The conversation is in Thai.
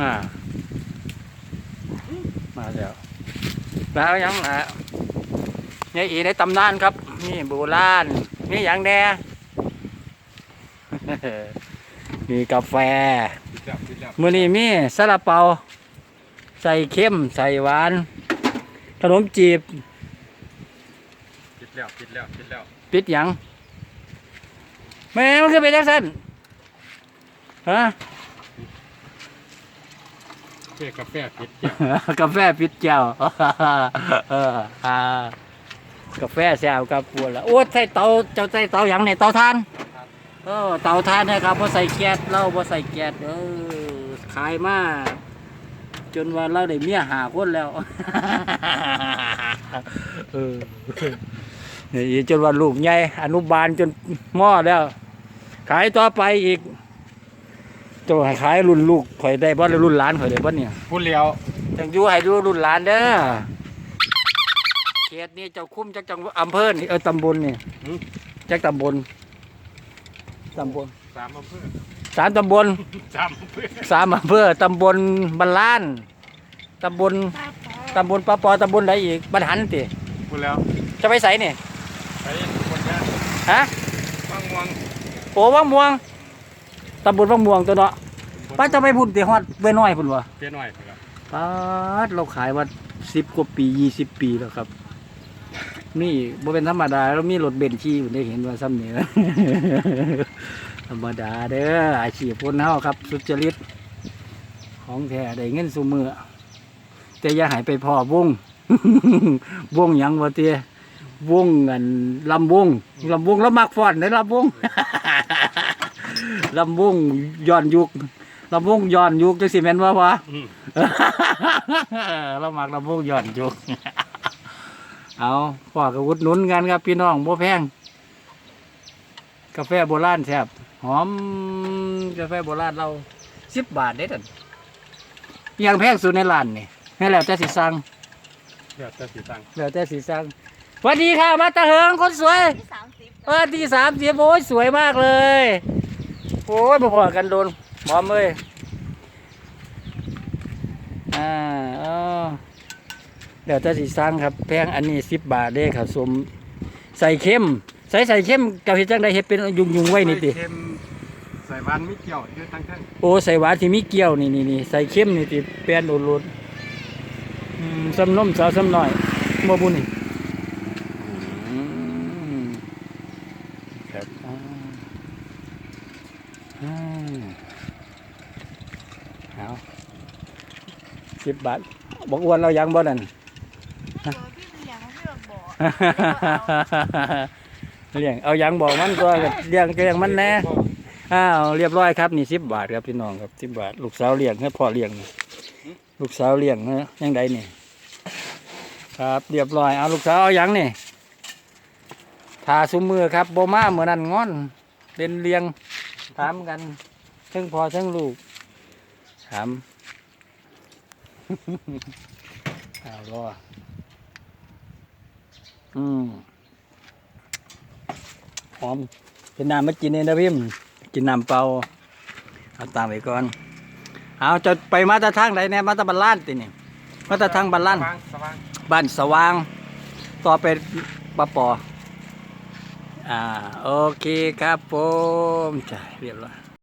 มา มาแล้วแล้วยังล่ะยายอีในตำนานครับ นี่โบราณนี่อย่างแน่มีกาแฟปิดแล้วปิดแล้วมื้อนี้มีซาลาเปา ใส่เค็มใส่หวาน ขนมจีบ ปิดแล้วปิดแล้วปิดแล้วปิดหยังแม่มันคือเป็นจังซั่นฮะ เพื่อกาแฟปิดแก้วกาแฟปิดแก้วเอออ่ากาแฟแซวกับปวดละโอ้ใส่เตาเจ้าใส่เตาหยังเนี่ยเตาถ่านเออเตาถ่านนะครับพอใส่แก๊สเราพอใส่แก๊สเออขายมาจนว่าเราได้เมียหาคนแล้วเออนี่จนว่าลูกใหญ่อนุบาลจนหม้อแล้ว ขายต่อไปอีก จะให้ขายรุ่นลูกข่อยได้บ่หรือรุ่นหลานข่อยได้บ่เนี่ยพูดเลี้ยวจังอยู่ให้ดูรุ่นหลานเด้อเขตนี้เจ้าคุ้มจักจังอำเภอนี่เออตำบลนี่จักตำบลตำบลสามอำเภอสามตำบลสามอำเภอสามอำเภอตำบลบันลานตำบลตำบลปะปอตำบลไหนอีกบันหันติพูดแล้วจะไปใส่นี่ไปคนงานฮะบางม่วงโอ้วังม่วงตำบลวังม่วงตัวเนาะ ป้าจะไปพุ่นตีฮอดเว้น้อยพุ่นวะเปี้ยน้อยครับป้าดเราขายมาสิบกว่าปียี่สิบปีแล้วครับ นี่บ่เป็นธรรมดาเรามีรถเบนซ์ขี่อยู่ได้เห็นว่าซ้ำนี่ธรรมดาเด้ออาชีพคนเฮาครับ สุจริต ของแท้ได้เงินสูมือแต่อย่าใหายไปพ่อวง วงหยังวะเตี้ยวงอันลำวงลำวงแล้วมักฟ้อนในลำวง ลำวงย้อนยุค ลำวงย้อนยุคจังสิแม่นว่าวะอืมเรามักลำวงย้อนยุคเอาพ่อกับวุฒหนุนกันครับ พี่น้องบ่แพง กาแฟโบราณแซ่บหอมกาแฟโบราณเราสิบบาทเด้ท่านอิหยังแพงสุดในร้านนี่นี่แหละแต่สิสั่งเดี๋ยวจะสีตังค์แล้วแต่สิสั่งสวัสดีค่ะมาตาเหิงคนสวย ที่สามสิบเออที่สามสิบโอ้ยสวยมากเลย โอ้ยมาพอกันโดน หอมเลยอ่าเออเดี๋ยวจะสิสั่งครับ แพงอันนี้สิบบาทเด้ครับสมใส่เข้ม ใส่ใส่เข้มกับเห็ดจังได้เห็ดเป็นยุงยุงๆไว้นี่ติใส่เค็มใส่หวานไม่เกี่ยวเยอะตั้งทั้งโอ้ใส่หวานที่มีเกี๊ยวนี่นี่นี่ใส่เข้มนี่ติเปลี่ยนโอรสอืมซ้ำนมสาวซ้ำน้อยบ่บุญนี่อืมครับอ่าอ่า เอาสิบบาทบอกอ้วนเรายังบ่นั่นตัวพี่เป็นอย่างพี่แบบบอกเลี้ยงเอายังบอกมันตัวก็เลี้ยงเลี้ยงมันแน่อ้าวเรียบร้อยครับนี่สิบบาทครับพี่น้องครับสิบบาท ลูกสาวเลี้ยงให้พ่อเลี้ยงนี่ลูกสาวเลี้ยงนะยังไงนี่ครับเรียบร้อยเอาลูกสาวเอายังนี่ทาซุ้มมือครับโบมาเหมือนนั่นงอนเล่นเลี้ยงถามกันทั้งพ่อทั้งลูก ถามเอารออืมหอมเป็นน้ำมากินเองนะพิมกินน้ำเปล่าเอาตามไปก่อน เอาจะไปมาแตาทางไหนเนี่ยมาแตาบันล้านตินี่มาแตาทางบันล้านสว่างสว่างบ้านสว่าง ต่อไปปะปออ่าโอเคครับผมจ้ะเรียบร้อย